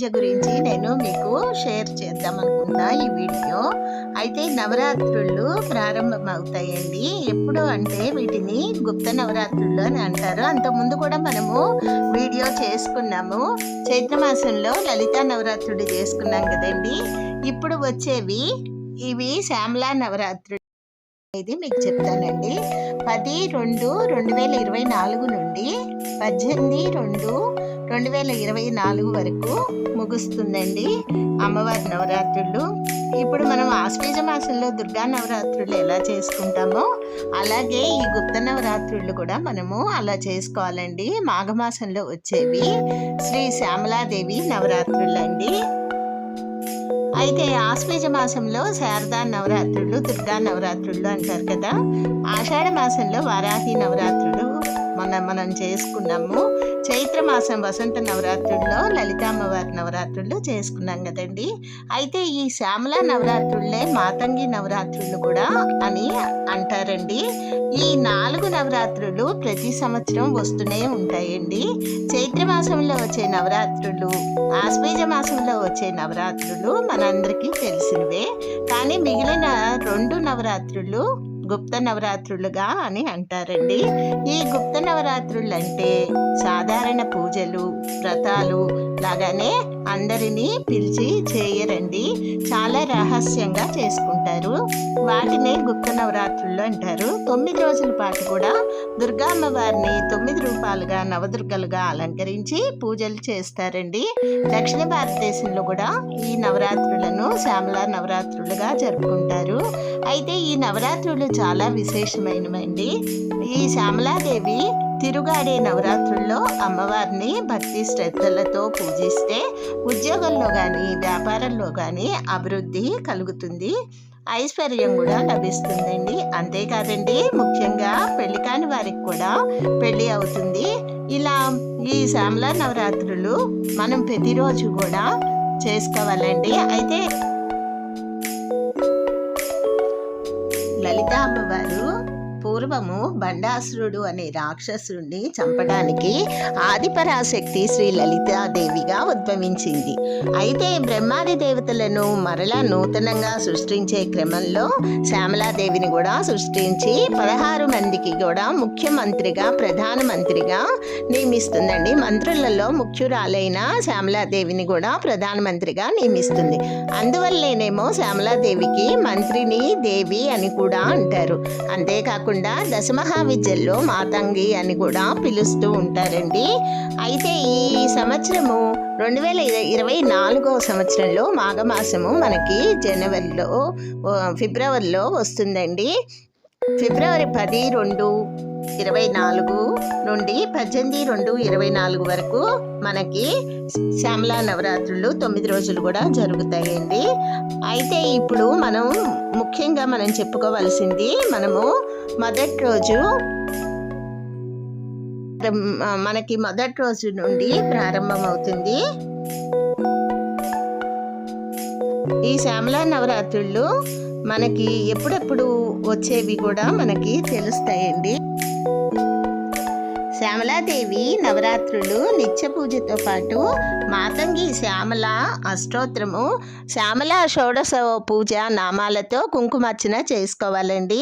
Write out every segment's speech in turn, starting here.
పూజ గురించి నేను మీకు షేర్ చేద్దాం అనుకున్నా ఈ వీడియో. అయితే నవరాత్రులు ప్రారంభం అవుతాయండి ఎప్పుడు అంటే వీటిని గుప్త నవరాత్రులు అని అంటారు. అంతకుముందు కూడా మనము వీడియో చేసుకున్నాము. చైత్రమాసంలో లలితా నవరాత్రుడు చేసుకున్నాం కదండి. ఇప్పుడు వచ్చేవి ఇవి శ్యామలా నవరాత్రులు. ఇది మీకు చెప్తానండి. పది రెండు రెండు వేల ఇరవై నాలుగు నుండి పద్దెనిమిది రెండు రెండు వేల ఇరవై నాలుగు వరకు ముగుస్తుందండి అమ్మవారి నవరాత్రులు. ఇప్పుడు మనం ఆశ్వీజ మాసంలో దుర్గా నవరాత్రులు ఎలా చేసుకుంటామో అలాగే ఈ గుప్త నవరాత్రులు కూడా మనము అలా చేసుకోవాలండి. మాఘమాసంలో వచ్చేవి శ్రీ శ్యామలాదేవి నవరాత్రులు అండి అయితే ఆశ్వేజ మాసంలో శారదా నవరాత్రులు దుర్గా నవరాత్రులు అంటారు కదా. ఆషాఢ మాసంలో వారాహి నవరాత్రులు మన మనం చేసుకున్నాము. చైత్ర మాసం వసంత నవరాత్రుల్లో లలితామ్మవారి నవరాత్రులు చేసుకున్నాం కదండి. అయితే ఈ శ్యామల నవరాత్రులే మాతంగి నవరాత్రులు కూడా అని అంటారండి. ఈ నాలుగు నవరాత్రులు ప్రతి సంవత్సరం వస్తూనే ఉంటాయండి. చైత్రమాసంలో వచ్చే నవరాత్రులు ఆశ్వేజ మాసంలో వచ్చే నవరాత్రులు మనందరికీ తెలిసినవే. కానీ మిగిలిన రెండు నవరాత్రులు గుప్త నవరాత్రులుగా అని అంటారండి. ఈ గుప్త నవరాత్రులు అంటే సాధారణ పూజలు వ్రతాలు లాగానే అందరినీ పిలిచి చేయరండి. చాలా రహస్యంగా చేసుకుంటారు. వాటిని గుప్త నవరాత్రులు అంటారు. తొమ్మిది రోజుల పాటు కూడా దుర్గా అమ్మవారిని తొమ్మిది రూపాలుగా నవదుర్గలుగా అలంకరించి పూజలు చేస్తారండి. దక్షిణ భారతదేశంలో కూడా ఈ నవరాత్రులను శ్యామల నవరాత్రులుగా జరుపుకుంటారు. అయితే ఈ నవరాత్రులు చాలా విశేషమైనవండి. ఈ శ్యామలాదేవి తిరుగాడే నవరాత్రుల్లో అమ్మవారిని భక్తి శ్రద్ధలతో పూజిస్తే ఉద్యోగంలో కానీ వ్యాపారంలో కానీ అభివృద్ధి కలుగుతుంది. ఐశ్వర్యం కూడా లభిస్తుందండి. అంతేకాదండి ముఖ్యంగా పెళ్ళి కాని వారికి కూడా పెళ్ళి అవుతుంది. ఇలా ఈ శ్యామల నవరాత్రులు మనం ప్రతిరోజు కూడా చేసుకోవాలండి. అయితే లలిత అమ్మవారు పూర్వము బండాసురుడు అనే రాక్షసుడిని చంపడానికి ఆదిపరాశక్తి శ్రీ లలితాదేవిగా ఉద్భవించింది. అయితే బ్రహ్మాది దేవతలను మరలా నూతనంగా సృష్టించే క్రమంలో శ్యామలాదేవిని కూడా సృష్టించి పదహారు మందికి కూడా ముఖ్యమంత్రిగా ప్రధానమంత్రిగా నియమిస్తుందండి. మంత్రులలో ముఖ్యురాలైన శ్యామలాదేవిని కూడా ప్రధానమంత్రిగా నియమిస్తుంది. అందువల్లేనేమో శ్యామలాదేవికి మంత్రిని దేవి అని కూడా అంటారు. అంతేకాకుండా దశమహావిద్యల్లో మాతంగి అని కూడా పిలుస్తూ ఉంటారండి. అయితే ఈ సంవత్సరము రెండు వేల ఇరవై నాలుగో సంవత్సరంలో మాఘమాసము మనకి జనవరిలో ఫిబ్రవరిలో వస్తుందండి. ఫిబ్రవరి పది రెండు ఇరవై నాలుగు నుండి పద్దెనిమిది రెండు ఇరవై నాలుగు వరకు మనకి శ్యామలా నవరాత్రులు తొమ్మిది రోజులు కూడా జరుగుతాయండి. అయితే ఇప్పుడు మనం ముఖ్యంగా మనం చెప్పుకోవాల్సింది మనము మొదటి రోజు మనకి మొదటి రోజు నుండి ప్రారంభమవుతుంది. ఈ శ్యామలా నవరాత్రులు మనకి ఎప్పుడెప్పుడు వచ్చేవి కూడా మనకి తెలుస్తాయండి. శ్యామలాదేవి నవరాత్రులు నిత్య పూజతో పాటు మాతంగి శ్యామల అష్టోత్తరము శ్యామల షోడశ పూజ నామాలతో కుంకుమార్చన చేసుకోవాలండి.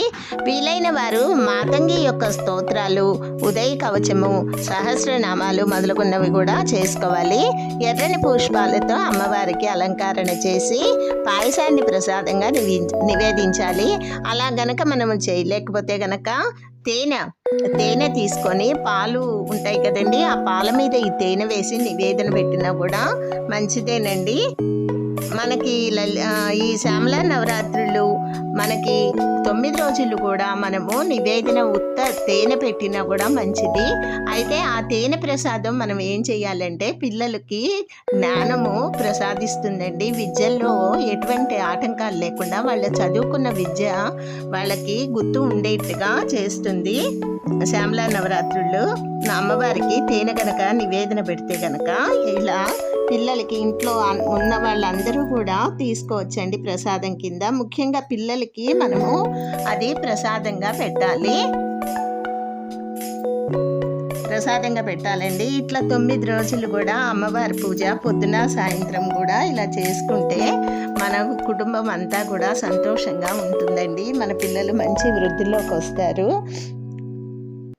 వీలైన వారు మాతంగి యొక్క స్తోత్రాలు ఉదయ కవచము సహస్రనామాలు మొదలుగున్నవి కూడా చేసుకోవాలి. ఎర్రని పుష్పాలతో అమ్మవారికి అలంకరణ చేసి పాయసాన్ని ప్రసాదంగా నివేదించాలి. అలా గనక మనము చేయలేకపోతే గనక తేనె. తేనె తీసుకొని పాలు ఉంటాయి కదండి ఆ పాల మీద ఈ తేనె వేసి నివేదన పెట్టినా కూడా మంచిదేనండి. మనకి లలి- ఈ శ్యామల నవరాత్రులు మనకి తొమ్మిది రోజులు కూడా మనము నివేదన ఉత్త తేనె పెట్టినా కూడా మంచిది. అయితే ఆ తేనె ప్రసాదం మనం ఏం చేయాలంటే పిల్లలకి జ్ఞానము ప్రసాదిస్తుందండి. విద్యల్లో ఎటువంటి ఆటంకాలు లేకుండా వాళ్ళ చదువుకున్న విద్య వాళ్ళకి గుర్తు ఉండేట్టుగా చేస్తుంది. శ్యామలా నవరాత్రులు. నా అమ్మవారికి తేనె గనక నివేదన పెడితే గనక ఇలా పిల్లలకి ఇంట్లో ఉన్న వాళ్ళందరూ కూడా తీసుకోవచ్చండి ప్రసాదం కింద. ముఖ్యంగా పిల్లలకి మనము అది ప్రసాదంగా పెట్టాలి. ప్రసాదంగా పెట్టాలండి. ఇట్లా తొమ్మిది రోజులు కూడా అమ్మవారి పూజ పొద్దున సాయంత్రం కూడా ఇలా చేసుకుంటే మన కుటుంబం అంతా కూడా సంతోషంగా ఉంటుందండి. మన పిల్లలు మంచి వృద్ధిలోకి వస్తారు.